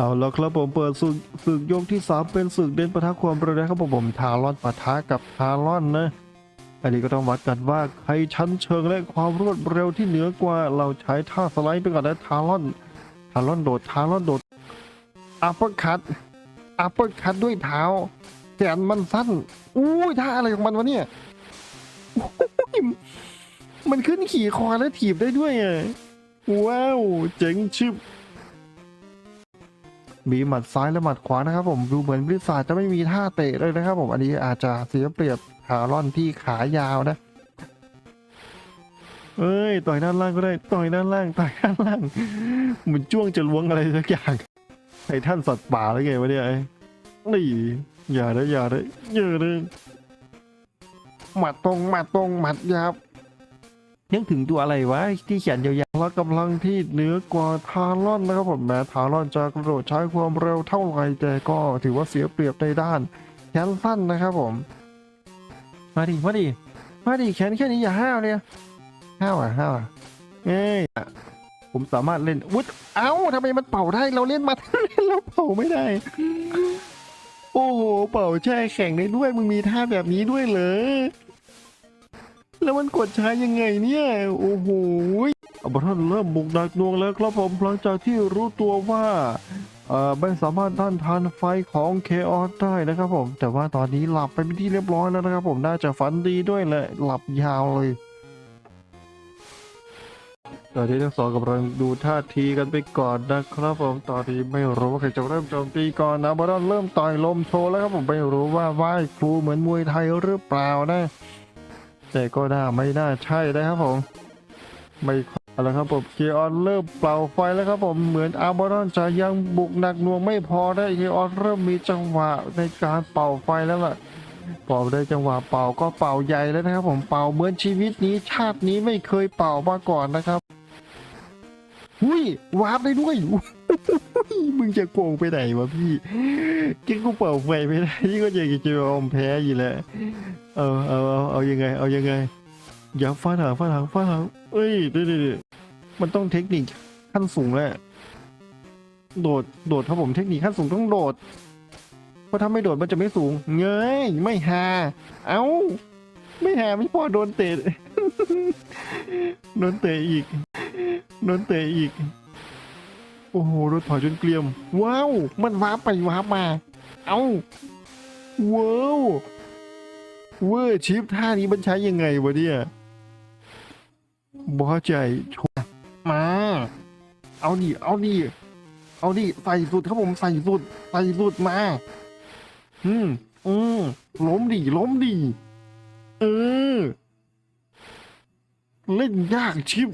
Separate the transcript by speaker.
Speaker 1: เอาแล้วครับผมเปิดศึกศึกยกที่สามเป็นศึกเด่นประทะความเร็วนะครับผมผมทารอนปะทะกับทารอนนะอันนี้ก็ต้องวัดกันว่าใครชั้นเชิงและความรวดเร็วที่เหนือกว่าเราใช้ท่าสไลด์ไปก่อนนะทารอนทารอนโดดทารอนโดดอัปเปอร์คัตอัปเปอร์คัตด้วยเท้าแขนมันสั้นอุ้ยท่าอะไรของมันวะเนี่ยมันขึ้นขี่คอแล้วถีบได้ด้วยอะว้าวเจ๋งชิบ มีหมัดซ้ายและหมัดขวานะครับผมดูเหมือนบริษัทจะไม่มีท่าเตะเลยนะครับผมอันนี้อาจจะเสียเปรียบทารอนที่ขายาวนะเอ้ยต่อยด้านล่างก็ได้ต่อยด้านล่างต่อยด้านล่างเหมือนจ้วงจะล้วงอะไรสักอย่างไอ้ท่านสัตว์ป่าแล้วไงวะเนี่ยไอ้นี่อย่าเลยอย่าเลยอย่าเลยหมัดตรงหมัดตรงหมัดยับ ยังถึงตัวอะไรวะที่เขียนยาวๆแล้วกำลังที่เหนือกว่าทารอนนะครับผมแม้ทารอนจะกระโดดใช้ความเร็วเท่าไหร่แต่ก็ถือว่าเสียเปรียบในด้านแขนสั้นนะครับผม มาดิมาดิมาดิแขนแค่นี้อย่าห้าวเลยห้าวอะห้าวอะเอ้ยผมสามารถเล่นวุ้ดเอ้าทำไมมันเป่าได้เราเล่นมาเล่นแล้วเป่าไม่ได้ โอ้โหเป่าแช่แข็งได้ด้วยมึงมีท่าแบบนี้ด้วยเหรอ แล้วมันกดใช้ยังไงเนี่ย โอ้โหอับอทอนเริ่มบุกดักนวงแล้วครับผมหลังจากที่รู้ตัวว่าอ่อไม่สามารถต้านทานไฟของเคออสได้นะครับผม แต่ว่าตอนนี้หลับไปเป็นที่เรียบร้อยแล้วนะครับผมน่าจะฝันดีด้วยแหละหลับยาวเลยตอนนี้ทั้งสองกำลังดูท่าทีกันไปก่อนนะครับผมตอนนี้ไม่รู้ว่าใครจะเริ่มโจมตีก่อนนะบอลเริ่มต่อยลมโชว์แล้วครับผมไม่รู้ว่าไหว้ครูเหมือนมวยไทยหรือเปล่านะ แต่ก็น่าไม่น่าใช่นะครับผม ไม่เอาละครับผมเคออนเริ่มเป่าไฟแล้วครับผมเหมือนอาร์บอนจะยังบุกหนักหน่วงไม่พอได้เคออนเริ่มมีจังหวะในการเป่าไฟแล้วล่ะพอได้จังหวะเป่าก็เป่าใหญ่แล้วนะครับผมเป่าเหมือนชีวิตนี้ชาตินี้ไม่เคยเป่ามาก่อนนะครับ หุยวาร์ปได้ด้วยมึงจะโกงไปไหนวะพี่กินกูเป่าไฟไม่ได้นี่ก็จะจะยอมแพ้อยู่แล้วเออเอาเอาเอายังไง เอายังไงอย่าฟาดหางฟาดหางฟาดหางเอ้ยเดี๋ยวเดี๋ยวเดี๋ยวมันต้องเทคนิคขั้นสูงแหละโดดโดดครับผมเทคนิคขั้นสูงต้องโดด เพราะถ้าไม่โดดมันจะไม่สูง เงยไม่หา เอ้า ไม่หาไม่พอโดนเตะโดนเตะอีก โดนเตะอีก โอ้โหโดนถอยจนเกลียม ว้าว มันว้าไปว้ามา เอ้าว้าวเวอร์ชิปท่านี้มันใช้ยังไงวะเนี่ยบอใจชมา เอาดิ เอาดิ เอาดิ ใส่สุดครับผมใส่สุด ใส่สุดมา อืม อืม ล้มดิ ล้มดิ เออ เล่นยากชิป